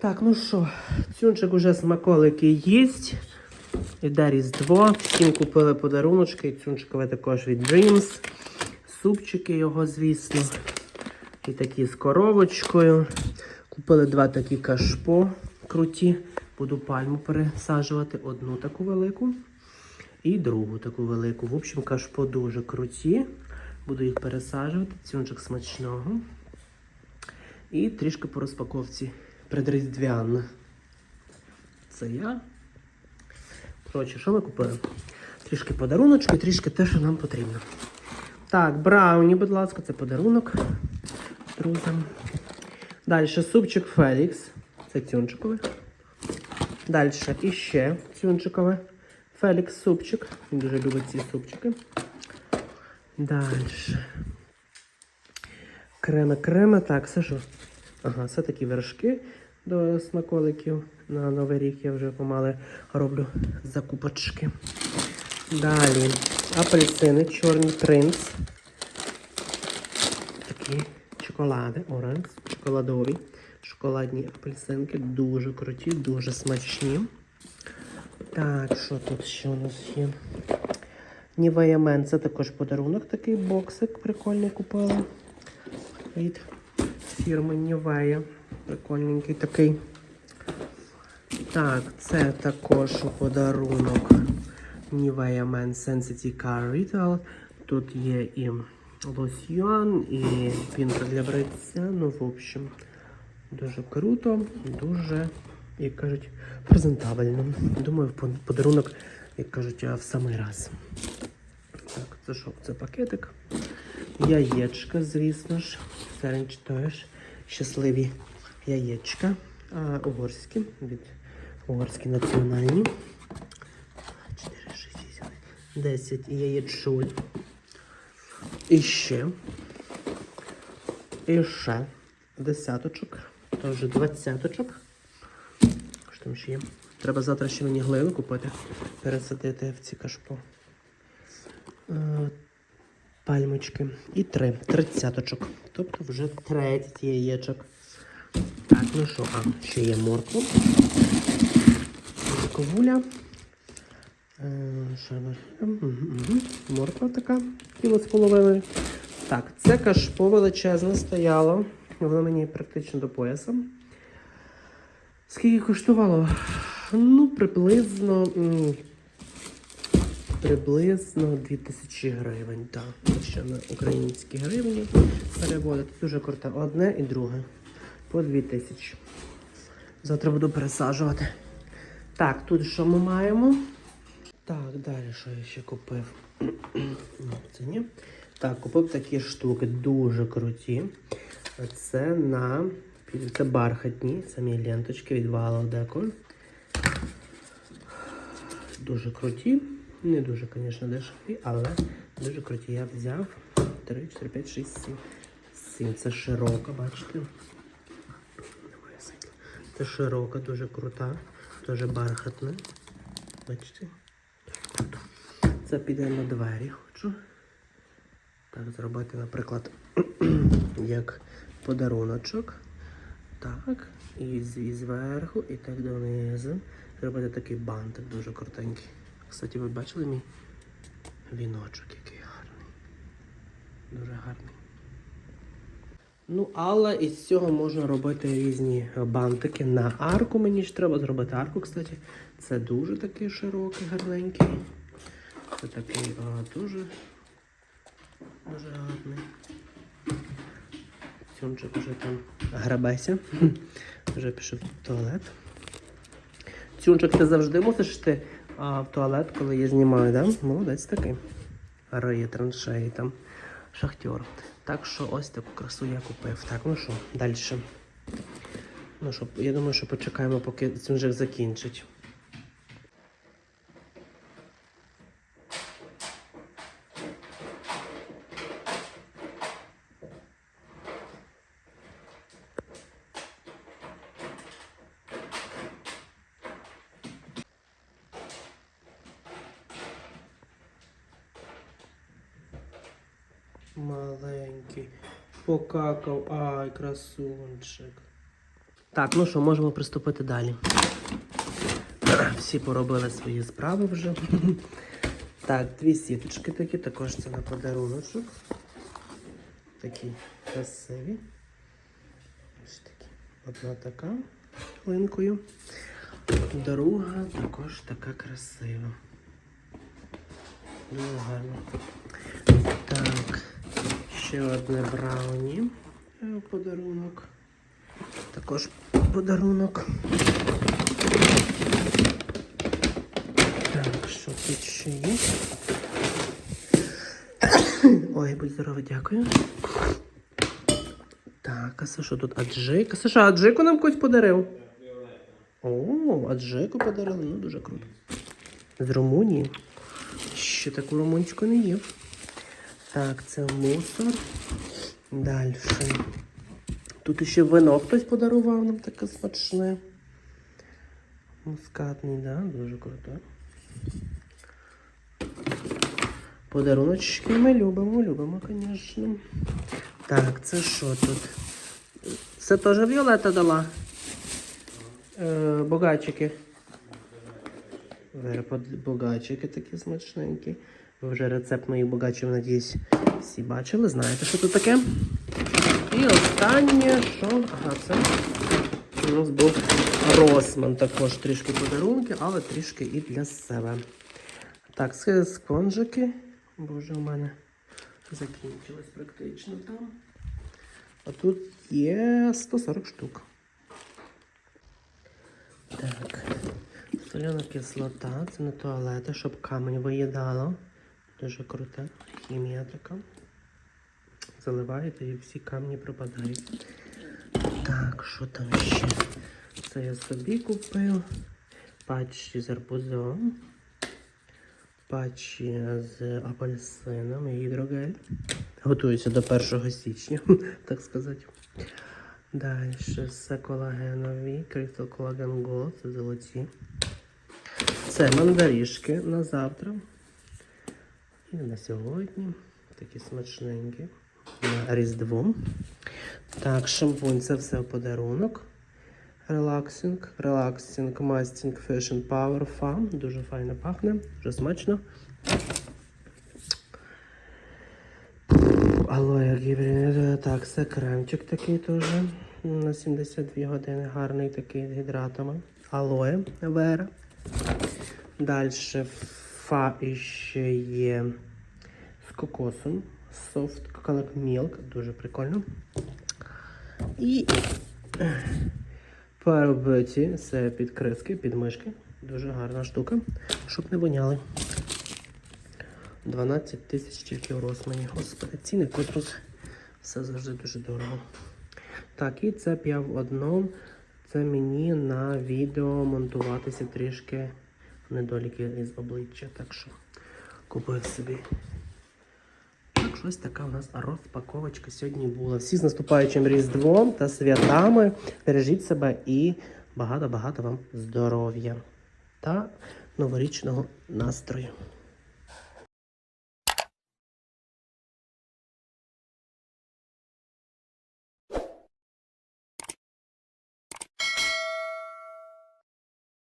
Так, ну що, цюнчик уже смаколики їсть. Іде Різдво. Всім купили подаруночки. Цюнчикове також від Dreams. Супчики його, звісно. І такі з коровочкою. Купили два такі кашпо круті. Буду пальму пересаджувати. Одну таку велику і другу таку велику. В общем, кашпо дуже круті. Буду їх пересаджувати. Цюнчик смачного. І трішки по розпаковці предріздвяна. Це я. Коротше, що ми купили? Трішки подаруночки, трішки те, що нам потрібно. Так, брауні, будь ласка, це подарунок друзям. Далі супчик Фелікс. Це цюнчикове. Далі іще цюнчикове. Фелікс супчик. Він дуже любить ці супчики. Далі. Креми, креми. Так, все що? Ага, все такі вершки до смаколиків. На Новий рік я вже помали роблю закупочки. Далі апельсини, чорний принц. Такі чоколади, оранж, шоколадові. Шоколадні апельсинки. Дуже круті, дуже смачні. Так, що тут ще у нас є? Nivea Men, це також подарунок, такий боксик прикольний купила. Від фірми Nivea. Прикольненький такий. Так, це також подарунок Nivea Men Sensitive Car Retail. Тут є і лосьйон, і пінка для бриття. Ну, в общем, дуже круто, дуже, як кажуть, презентабельно. Думаю, подарунок, як кажуть, в самий раз. Так, це що? Це пакетик. Яєчка, звісно ж. Зараз читаєш. Щасливі яєчка. А, угорські. Від угорські національні. 4, 6, 8, 10 яєчуль. І ще. І ще десяточок. Та вже двадцяточок. Там ще є? Треба завтра ще мені глину купити. Пересадити в ці кашпо. Е, пальмочки. І три. Тридцяточок. Тобто вже 30 яєчок. Так, ну що, а, ще є морква. Морковуля. Е. Морква така, кіло з половиною. Так, це кашпо величезне стояло. Воно мені практично до пояса. Скільки коштувало? Ну, приблизно. Приблизно 2000 гривень, так. Якщо на українські гривні переводити. Дуже круто. Одне і друге. По 2000. Завтра буду пересаджувати. Так, тут що ми маємо? Так, далі що я ще купив? Ну, Це ні. Так, купив такі штуки, дуже круті. Це на це бархатні, самі ленточки від Valo Decor. Дуже круті. Не дуже, звісно, дешеві, але дуже круті. Я взяв 3, 4, 5, 6, 7. 7. Це широка, бачите? Це широка, дуже крута, дуже бархатна. Бачите? Це піде на двері, хочу. Так, зробити, наприклад, як подаруночок. Так. І зверху, і так донизу. Зробити такий бантик дуже крутенький. Кстати, ви бачили мій віночок, який гарний. Дуже гарний. Ну, але із цього можна робити різні бантики на арку. Мені ж треба зробити арку, кстати. Це дуже такий широкий, гарненький. Це такий а, дуже, дуже гарний. Сьомчик вже там грабеся. Вже пішов в туалет. Цюнчик, ти завжди мусиш йти а, в туалет, коли я знімаю, да? Молодець такий. Риє траншеї там. Шахтер. Так що ось таку красу я купив. Так, ну що, далі. Ну що, я думаю, що почекаємо, поки Цюнчик закінчить. Маленький. Покакав. Ай, красунчик. Так, ну що, можемо приступити далі. Всі поробили свої справи вже. Так, дві сіточки такі, також це на подаруночок. Такі красиві. Ось такі. Одна така линкою. Друга також така красива. Дуже гарно. Так, ще одне брауні. Е, Подарунок. Також подарунок. Так, що тут ще є? Ой, будь здоровий, дякую. Так, а це що тут? Аджик? А це що, аджику нам когось подарив? О, аджику подарили, ну дуже круто. З Румунії. Ще таку румунську не їв. Так, це мусор. Далі. Тут ще вино хтось подарував нам таке смачне. Мускатний, да? Дуже круто. Подаруночки ми любимо, любимо, звісно. Так, це що тут? Це теж Віолета дала? Е, богачики. Богачики такі смачненькі. Ви вже рецепт моїх богачів, надіюсь, всі бачили. Знаєте, що тут таке? І останнє, що? Ага, це у нас був Росман. Також трішки подарунки, але трішки і для себе. Так, це спонжики. Боже, у мене закінчилось практично там. А тут є 140 штук. Так. Соляна кислота, це не туалети, щоб камінь виїдало. Дуже крута хімія така. Заливаєте і всі камні пропадають. Так, що там ще? Це я собі купив. Патчі з арбузом. Патчі з апельсином і гідрогель. Готуюся до 1 січня, так сказати. Далі це колагенові, Crystal Collagen Gold, це золоті. Це мандарішки на завтра. І на сьогодні. Такі смачненькі. На Різдво. Так, шампунь це все подарунок. Релаксинг. Релаксинг, мастінг, Fashion Power Farm. Дуже файно пахне, дуже смачно. Алоє гібрид. Так, це кремчик такий теж. На 72 години. Гарний такий з гідратами. Алоє вера. Далі фа іще є з кокосом. Soft Coconut Milk. Дуже прикольно. І парубеті це підкриски, підмишки. Дуже гарна штука, щоб не воняли. 12 тисяч тільки в Росмані. Господи, ціни космос. Все завжди дуже дорого. Так, і це 5 в одному. Це мені на відео монтуватися трішки недоліки із обличчя. Так що купив собі. Так, щось така у нас розпаковочка сьогодні була. Всі з наступаючим Різдвом та святами. Бережіть себе і багато-багато вам здоров'я та новорічного настрою.